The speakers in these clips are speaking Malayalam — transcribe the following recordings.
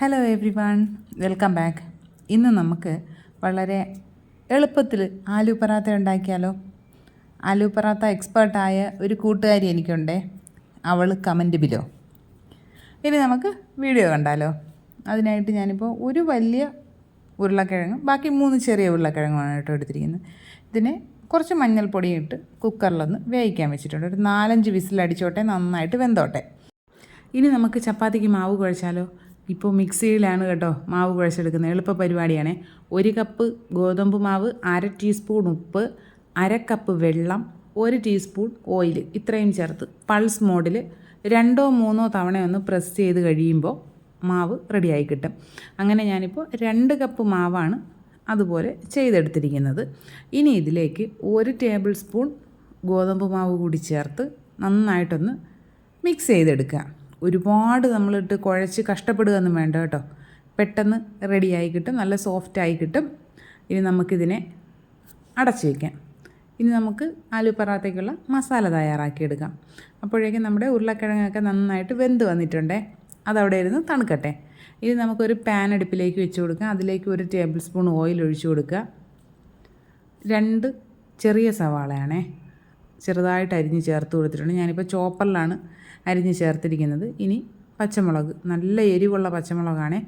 Hello everyone welcome back ഇന്ന് നമുക്ക് വളരെ എളുപ്പത്തിൽ ആലു പറാത്ത ഉണ്ടാക്കിയാലോ? ആലു പറാത്ത എക്സ്പേർട്ടായ ഒരു കൂട്ടുകാരി എനിക്കുണ്ടേ. അവൾ കമന്റ് ബിലോ ഇനി നമുക്ക് വീഡിയോ കണ്ടാലോ? അതിനായിട്ട് ഞാനിപ്പോൾ ഒരു വലിയ ഉരുളക്കിഴങ്ങ് ബാക്കി മൂന്ന് ചെറിയ ഉരുളക്കിഴങ്ങുമാണ് കേട്ടോ എടുത്തിരിക്കുന്നത്. ഇതിനെ കുറച്ച് മഞ്ഞൾപ്പൊടിയും ഇട്ട് കുക്കറിലൊന്ന് വേവിക്കാൻ വെച്ചിട്ടുണ്ട്. ഒരു നാലഞ്ച് വിസിലടിച്ചോട്ടെ നന്നായിട്ട് വെന്തോട്ടെ. ഇനി നമുക്ക് ചപ്പാത്തിക്ക് മാവ് കുഴച്ചാലോ? ഇപ്പോൾ മിക്സിയിലാണ് കേട്ടോ മാവ് കുഴച്ചെടുക്കുന്നത്. എളുപ്പ പരിപാടിയാണ്. ഒരു കപ്പ് ഗോതമ്പ് മാവ് അര ടീസ്പൂൺ ഉപ്പ് അര കപ്പ് വെള്ളം ഒരു ടീസ്പൂൺ ഓയിൽ ഇത്രയും ചേർത്ത് പൾസ് മോഡിൽ രണ്ടോ മൂന്നോ തവണ ഒന്ന് പ്രസ് ചെയ്ത് കഴിയുമ്പോൾ മാവ് റെഡിയായി കിട്ടും. അങ്ങനെ ഞാനിപ്പോൾ രണ്ട് കപ്പ് മാവാണ് അതുപോലെ ചെയ്തെടുത്തിരിക്കുന്നത്. ഇനി ഇതിലേക്ക് ഒരു ടേബിൾ സ്പൂൺ ഗോതമ്പ് മാവ് കൂടി ചേർത്ത് നന്നായിട്ടൊന്ന് മിക്സ് ചെയ്തെടുക്കുക. ഒരുപാട് നമ്മളിട്ട് കുഴച്ച് കഷ്ടപ്പെടുകയൊന്നും വേണ്ട കേട്ടോ. പെട്ടെന്ന് റെഡിയായി കിട്ടും നല്ല സോഫ്റ്റ് ആയി കിട്ടും. ഇനി നമുക്കിതിനെ അടച്ചു വയ്ക്കാം ഇനി നമുക്ക് ആലു പറാത്തയ്ക്കുള്ള മസാല തയ്യാറാക്കിയെടുക്കാം. അപ്പോഴേക്കും നമ്മുടെ ഉരുളക്കിഴങ്ങൊക്കെ നന്നായിട്ട് വെന്ത് വന്നിട്ടുണ്ടേ. അതവിടെ ഇരുന്ന് തണുക്കട്ടെ. ഇനി നമുക്കൊരു പാൻ അടുപ്പിലേക്ക് വെച്ച് കൊടുക്കാം. അതിലേക്ക് ഒരു ടേബിൾ സ്പൂൺ ഓയിൽ ഒഴിച്ചു കൊടുക്കുക. രണ്ട് ചെറിയ സവാളയാണേ. ചെറുതായിട്ട് അരിഞ്ഞ് ചേർത്ത് കൊടുത്തിട്ടുണ്ട്. ഞാനിപ്പോൾ ചോപ്പറിലാണ് അരിഞ്ഞ് ചേർത്തിരിക്കുന്നത്. ഇനി പച്ചമുളക് നല്ല എരിവുള്ള പച്ചമുളകാണേ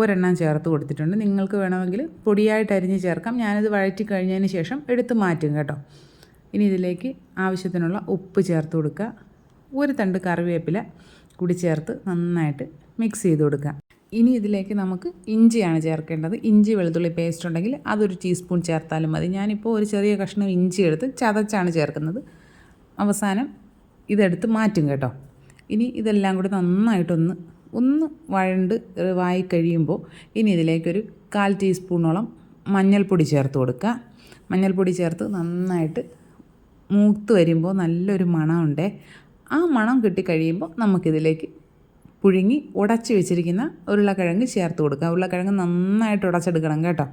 ഒരെണ്ണം ചേർത്ത് കൊടുത്തിട്ടുണ്ട്. നിങ്ങൾക്ക് വേണമെങ്കിൽ പൊടിയായിട്ട് അരിഞ്ഞ് ചേർക്കാം. ഞാനിത് വഴറ്റി കഴിഞ്ഞതിന് ശേഷം എടുത്ത് മാറ്റും കേട്ടോ. ഇനി ഇതിലേക്ക് ആവശ്യത്തിനുള്ള ഉപ്പ് ചേർത്ത് കൊടുക്കുക. ഒരു തണ്ട് കറിവേപ്പില കൂടി ചേർത്ത് നന്നായിട്ട് മിക്സ് ചെയ്ത് കൊടുക്കുക. ഇനി ഇതിലേക്ക് നമുക്ക് ഇഞ്ചിയാണ് ചേർക്കേണ്ടത്. ഇഞ്ചി വെളുത്തുള്ളി പേസ്റ്റ് ഉണ്ടെങ്കിൽ അതൊരു ടീസ്പൂൺ ചേർത്താലും മതി. ഞാനിപ്പോൾ ഒരു ചെറിയ കഷ്ണം ഇഞ്ചി എടുത്ത് ചതച്ചാണ് ചേർക്കുന്നത്. അവസാനം ഇതെടുത്ത് മാറ്റും കേട്ടോ. ഇനി ഇതെല്ലാം കൂടി നന്നായിട്ടൊന്ന് ഒന്ന് വഴണ്ട് വായി കഴിയുമ്പോൾ ഇനി ഇതിലേക്കൊരു കാൽ ടീസ്പൂണോളം മഞ്ഞൾപ്പൊടി ചേർത്ത് കൊടുക്കുക. മഞ്ഞൾപ്പൊടി ചേർത്ത് നന്നായിട്ട് മൂത്ത് വരുമ്പോൾ നല്ലൊരു മണമുണ്ടേ. ആ മണം കിട്ടിക്കഴിയുമ്പോൾ നമുക്കിതിലേക്ക് പുഴുങ്ങി ഉടച്ച് വെച്ചിരിക്കുന്ന ഉരുളക്കിഴങ്ങ് ചേർത്ത് കൊടുക്കുക. ഉരുളക്കിഴങ്ങ് നന്നായിട്ട് ഉടച്ചെടുക്കണം കേട്ടോ.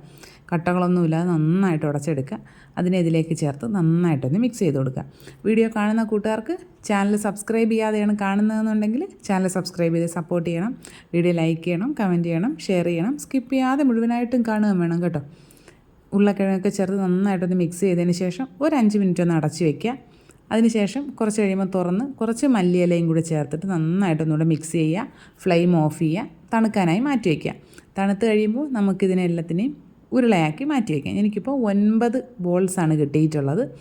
കട്ടകളൊന്നുമില്ലാതെ നന്നായിട്ട് ഉടച്ചെടുക്കുക. അതിനെ ഇതിലേക്ക് ചേർത്ത് നന്നായിട്ടൊന്ന് മിക്സ് ചെയ്ത് കൊടുക്കുക. വീഡിയോ കാണുന്ന കൂട്ടുകാർക്ക് ചാനൽ സബ്സ്ക്രൈബ് ചെയ്യാതെയാണ് കാണുന്നതെന്നുണ്ടെങ്കിൽ ചാനൽ സബ്സ്ക്രൈബ് ചെയ്ത് സപ്പോർട്ട് ചെയ്യണം. വീഡിയോ ലൈക്ക് ചെയ്യണം കമന്റ് ചെയ്യണം ഷെയർ ചെയ്യണം. സ്കിപ്പ് ചെയ്യാതെ മുഴുവനായിട്ടും കാണുകയും വേണം കേട്ടോ. ഉരുളക്കിഴങ്ങൊക്കെ ചേർത്ത് നന്നായിട്ടൊന്ന് മിക്സ് ചെയ്തതിന് ശേഷം ഒരു അഞ്ച് മിനിറ്റ് ഒന്ന് അടച്ച് വയ്ക്കുക അതിനുശേഷം കുറച്ച് കഴിയുമ്പോൾ തുറന്ന് കുറച്ച് മല്ലിയിലയും കൂടി ചേർത്തിട്ട് നന്നായിട്ടൊന്നുകൂടെ മിക്സ് ചെയ്യുക. ഫ്ലെയിം ഓഫ് ചെയ്യുക. തണുക്കാനായി മാറ്റി വയ്ക്കുക. തണുത്ത് കഴിയുമ്പോൾ നമുക്കിതിനെല്ലാത്തിനെയും ഉരുളയാക്കി മാറ്റി വയ്ക്കാം. എനിക്കിപ്പോൾ ഒൻപത് ബോൾസാണ് കിട്ടിയിട്ടുള്ളത്.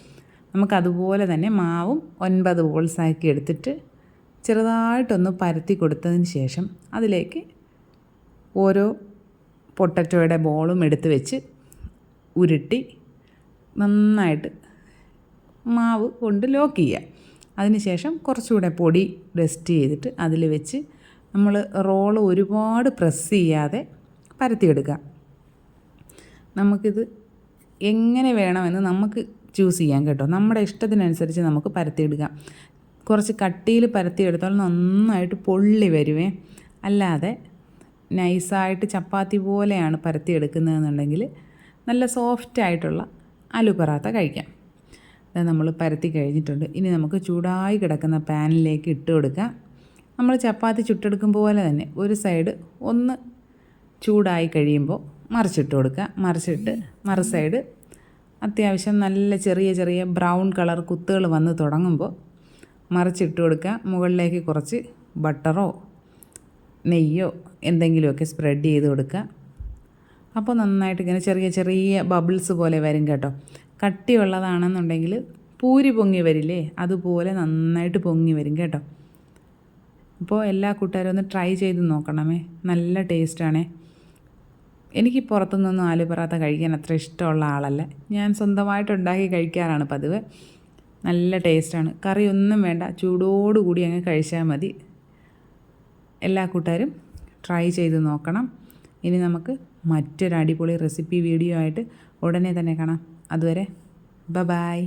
നമുക്കതുപോലെ തന്നെ മാവും ഒൻപത് ബോൾസാക്കി എടുത്തിട്ട് ചെറുതായിട്ടൊന്ന് പരത്തി കൊടുത്തതിന് ശേഷം അതിലേക്ക് ഓരോ പൊട്ടറ്റോയുടെ ബോളും എടുത്ത് വെച്ച് ഉരുട്ടി നന്നായിട്ട് മാവ് കൊണ്ട് ലോക്ക് ചെയ്യുക. അതിനുശേഷം കുറച്ചുകൂടെ പൊടി ഡസ്റ്റ് ചെയ്തിട്ട് അതിൽ വെച്ച് നമ്മൾ റോൾ ഒരുപാട് പ്രസ് ചെയ്യാതെ പരത്തിയെടുക്കുക. നമുക്കിത് എങ്ങനെ വേണമെന്ന് നമുക്ക് ചൂസ് ചെയ്യാം കേട്ടോ. നമ്മുടെ ഇഷ്ടത്തിനനുസരിച്ച് നമുക്ക് പരത്തിയെടുക്കാം. കുറച്ച് കട്ടിയിൽ പരത്തിയെടുത്താൽ നന്നായിട്ട് പൊള്ളി വരുവേ. അല്ലാതെ നൈസായിട്ട് ചപ്പാത്തി പോലെയാണ് പരത്തിയെടുക്കുന്നതെന്നുണ്ടെങ്കിൽ നല്ല സോഫ്റ്റായിട്ടുള്ള ആലു പറാത്ത കഴിക്കാം. നമ്മൾ പരത്തി കഴിഞ്ഞിട്ടുണ്ട്. ഇനി നമുക്ക് ചൂടായി കിടക്കുന്ന പാനിലേക്ക് ഇട്ട് കൊടുക്കാം നമ്മൾ ചപ്പാത്തി ചുട്ടെടുക്കും പോലെ തന്നെ ഒരു സൈഡ് ഒന്ന് ചൂടായി കഴിയുമ്പോൾ മറിച്ചിട്ട് കൊടുക്കുക. മറിച്ചിട്ട് മറു സൈഡ് അത്യാവശ്യം നല്ല ചെറിയ ചെറിയ ബ്രൗൺ കളർ കുത്തുകൾ വന്ന് തുടങ്ങുമ്പോൾ മറിച്ചിട്ട് കൊടുക്കുക. മുകളിലേക്ക് കുറച്ച് ബട്ടറോ നെയ്യോ എന്തെങ്കിലുമൊക്കെ സ്പ്രെഡ് ചെയ്ത് കൊടുക്കുക. അപ്പോൾ നന്നായിട്ട് ഇങ്ങനെ ചെറിയ ചെറിയ ബബിൾസ് പോലെ വരും കേട്ടോ. കട്ടിയുള്ളതാണെന്നുണ്ടെങ്കിൽ പൂരി പൊങ്ങി വരില്ലേ? അതുപോലെ നന്നായിട്ട് പൊങ്ങി വരും കേട്ടോ. അപ്പോൾ എല്ലാ കൂട്ടുകാരും ഒന്ന് ട്രൈ ചെയ്ത് നോക്കണമേ. നല്ല ടേസ്റ്റാണേ. എനിക്ക് പുറത്തുനിന്നൊന്നും ആലു പറാത്ത കഴിക്കാൻ അത്ര ഇഷ്ടമുള്ള ആളല്ല. ഞാൻ സ്വന്തമായിട്ട് ഉണ്ടാക്കി കഴിക്കാറാണ് പതിവ്. നല്ല ടേസ്റ്റാണ്. കറി ഒന്നും വേണ്ട. ചൂടോടുകൂടി അങ്ങ് കഴിച്ചാൽ മതി. എല്ലാ കൂട്ടുകാരും ട്രൈ ചെയ്ത് നോക്കണം. ഇനി നമുക്ക് മറ്റൊരു അടിപൊളി റെസിപ്പി വീഡിയോ ആയിട്ട് ഉടനെ തന്നെ കാണാം. അതുവരെ. ബ ബായ്